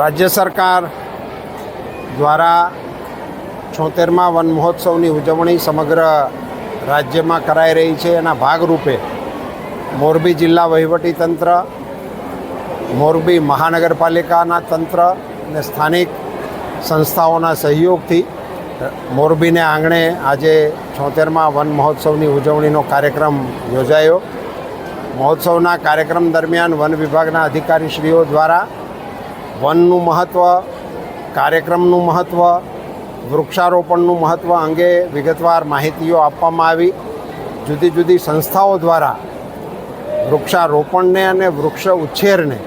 રાજ્ય સરકાર દ્વારા છોતેરમાં વન મહોત્સવની ઉજવણી સમગ્ર રાજ્યમાં કરાઈ રહી છે. એના ભાગરૂપે મોરબી જિલ્લા વહીવટી તંત્ર, મોરબી મહાનગરપાલિકાના તંત્ર અને સ્થાનિક સંસ્થાઓના સહયોગથી મોરબીને આંગણે આજે છોતેરમાં વન મહોત્સવની ઉજવણીનો કાર્યક્રમ યોજાયો. મહોત્સવના કાર્યક્રમ દરમિયાન વન વિભાગના અધિકારીશ્રીઓ દ્વારા વનનું મહત્ત્વ કાર્યક્રમનું મહત્ત્વ વૃક્ષારોપણનું મહત્ત્વ અંગે વિગતવાર માહિતીઓ આપવામાં આવી. જુદી જુદી સંસ્થાઓ દ્વારા વૃક્ષારોપણને અને વૃક્ષ ઉછેરને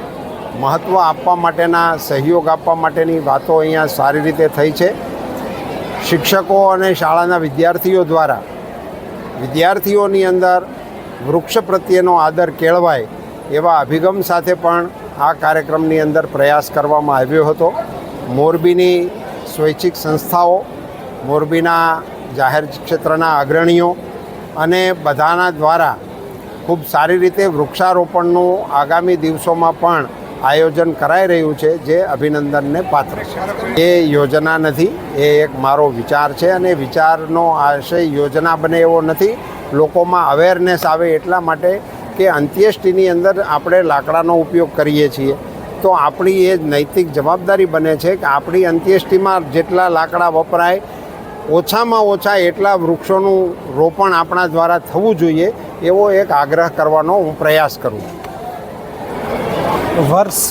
મહત્ત્વ આપવા માટેના સહયોગ આપવા માટેની વાતો અહીંયા સારી રીતે થઈ છે. શિક્ષકો અને શાળાના વિદ્યાર્થીઓ દ્વારા વિદ્યાર્થીઓની અંદર વૃક્ષ પ્રત્યેનો આદર કેળવાય એવા અભિગમ સાથે પણ આ કાર્યક્રમની અંદર પ્રયાસ કરવામાં આવ્યો હતો. મોરબીની સ્વૈચ્છિક સંસ્થાઓ, મોરબીના જાહેર ક્ષેત્રના અગ્રણીઓ અને બધાના દ્વારા ખૂબ સારી રીતે વૃક્ષારોપણનું આગામી દિવસોમાં પણ આયોજન કરાઈ રહ્યું છે, જે અભિનંદનને પાત્ર છે. એ યોજના નથી, એ એક મારો વિચાર છે અને વિચારનો આશય યોજના બને એવો નથી. લોકોમાં અવેરનેસ આવે એટલા માટે કે અંત્યેષ્ટિની અંદર આપણે લાકડાનો ઉપયોગ કરીએ છીએ, તો આપણી એ નૈતિક જવાબદારી બને છે કે આપણી અંત્યેષ્ટિમાં જેટલા લાકડા વપરાય, ઓછામાં ઓછા એટલા વૃક્ષોનું રોપણ આપણા દ્વારા થવું જોઈએ, એવો એક આગ્રહ કરવાનો હું પ્રયાસ કરું વર્ષ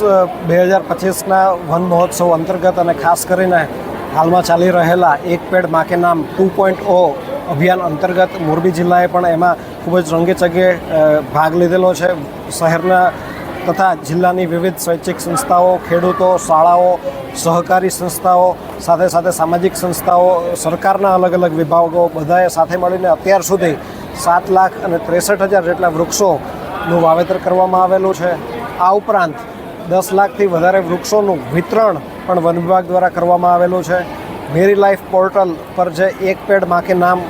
બે હજાર પચીસના વન મહોત્સવ અંતર્ગત અને ખાસ કરીને હાલમાં ચાલી રહેલા એક પેડ માકે નામ ટુ પોઈન્ટ ઓ અભિયાન અંતર્ગત મોરબી જિલ્લાએ પણ એમાં ખૂબ જ રંગેચગે ભાગ લીધેલો છે. શહેરના તથા જિલ્લાની વિવિધ સ્વૈચ્છિક સંસ્થાઓ, ખેડૂતો, શાળાઓ, સહકારી સંસ્થાઓ, સાથે સાથે સામાજિક સંસ્થાઓ, સરકારના અલગ અલગ વિભાગો બધાએ સાથે મળીને અત્યાર સુધી સાત લાખ અને ત્રેસઠ હજાર જેટલા વૃક્ષોનું વાવેતર કરવામાં આવેલું છે. આ ઉપરાંત દસ લાખથી વધારે વૃક્ષોનું વિતરણ પણ વન વિભાગ દ્વારા કરવામાં આવેલું છે. મેરી લાઈફ પોર્ટલ પર જે એક પેડ માકે નામ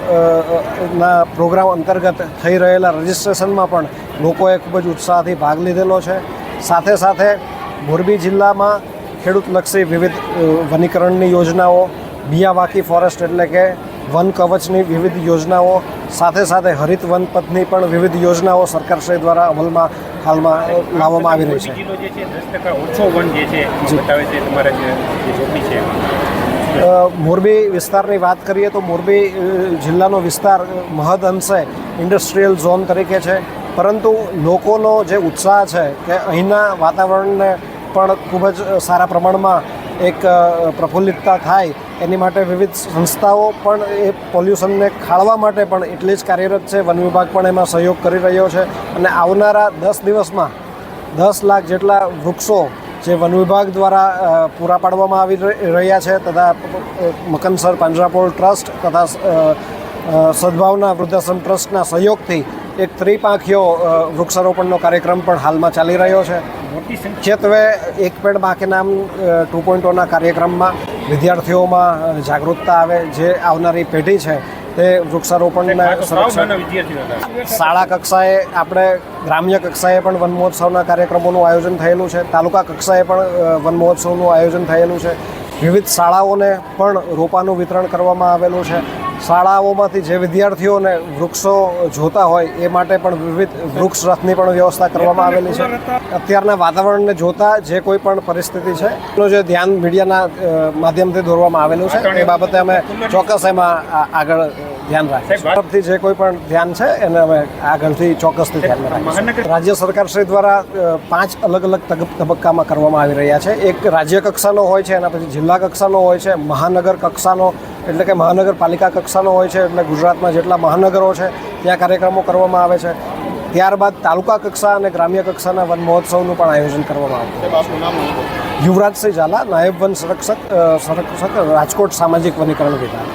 ના પ્રોગ્રામ અંતર્ગત થઈ રહેલા રજિસ્ટ્રેશનમાં પણ લોકોએ ખૂબ જ ઉત્સાહથી ભાગ લીધેલો છે. સાથે સાથે મોરબી જિલ્લામાં ખેડૂતલક્ષી વિવિધ વનીકરણની યોજનાઓ મિયાવાકી ફોરેસ્ટ એટલે કે વન કવચની વિવિધ યોજનાઓ, સાથે સાથે હરિત વન પથની પણ વિવિધ યોજનાઓ સરકારશ્રી દ્વારા અમલમાં, હાલમાં લાવવામાં આવી રહી છે. મોરબી વિસ્તારની વાત કરીએ તો મોરબી જિલ્લાનો વિસ્તાર મહદ અંશે ઇન્ડસ્ટ્રીયલ ઝોન તરીકે છે. પરંતુ લોકોનો જે ઉત્સાહ છે કે અહીંના વાતાવરણને પણ ખૂબ જ સારા પ્રમાણમાં એક પ્રફુલ્લિતતા થાય, એની માટે વિવિધ સંસ્થાઓ પણ એ પોલ્યુશનને ખાળવા માટે પણ એટલી જ કાર્યરત છે. વન વિભાગ પણ એમાં સહયોગ કરી રહ્યો છે. અને આવનારા દસ દિવસમાં દસ લાખ જેટલા વૃક્ષો જે વન વિભાગ દ્વારા પૂરા પાડવામાં આવી રહ્યા છે તથા મકનસર પાંજરાપોળ ટ્રસ્ટ તથા સદભાવના વૃદ્ધાશ્રમ ટ્રસ્ટના સહયોગથી એક ત્રિપાંખીઓ વૃક્ષારોપણનો કાર્યક્રમ પણ હાલમાં ચાલી રહ્યો છે. મુખ્યત્વે એક પેડ બાકે નામ ટુ પોઈન્ટ ઓના કાર્યક્રમમાં વિદ્યાર્થીઓમાં જાગૃતતા આવે જે આવનારી પેઢી છે તે વૃક્ષારોપણના સંરક્ષણ શાળા કક્ષાએ આપણે ગ્રામ્ય કક્ષાએ પણ વન મહોત્સવના કાર્યક્રમોનું આયોજન થયેલું છે. તાલુકા કક્ષાએ પણ વન મહોત્સવનું આયોજન થયેલું છે. વિવિધ શાળાઓને પણ રોપાનું વિતરણ કરવામાં આવેલું છે. શાળાઓમાંથી જે વિદ્યાર્થીઓને વૃક્ષો જોતા હોય એ માટે પણ વિવિધ વૃક્ષ રથની પણ વ્યવસ્થા કરવામાં આવેલી છે. અત્યારના વાતાવરણને જોતા જે કોઈ પણ પરિસ્થિતિ છે એનું જે ધ્યાન મીડિયાના માધ્યમથી દોરવામાં આવેલું છે એ બાબતે અમે ચોક્કસ એમાં આગળ ધ્યાન રાખીશું. તરફથી જે કોઈ પણ ધ્યાન છે એને અમે આગળથી ચોક્કસથી ધ્યાન રાખીશું. રાજ્ય સરકાર શ્રી દ્વારા પાંચ અલગ અલગ તબક્કામાં કરવામાં આવી રહ્યા છે. એક રાજ્ય કક્ષાનો હોય છે એના પછી જિલ્લા કક્ષાનો હોય છે મહાનગર કક્ષાનો એટલે કે મહાનગરપાલિકા કક્ષાનો હોય છે એટલે ગુજરાતમાં જેટલા મહાનગરો છે, ત્યાં કાર્યક્રમો કરવામાં આવે છે. ત્યારબાદ તાલુકા કક્ષા અને ગ્રામ્ય કક્ષાના વન મહોત્સવનું પણ આયોજન કરવામાં આવે યુવરાજસિંહ ઝાલા, નાયબ વન સંરક્ષક સંરક્ષક, રાજકોટ સામાજિક વનીકરણ વિભાગ.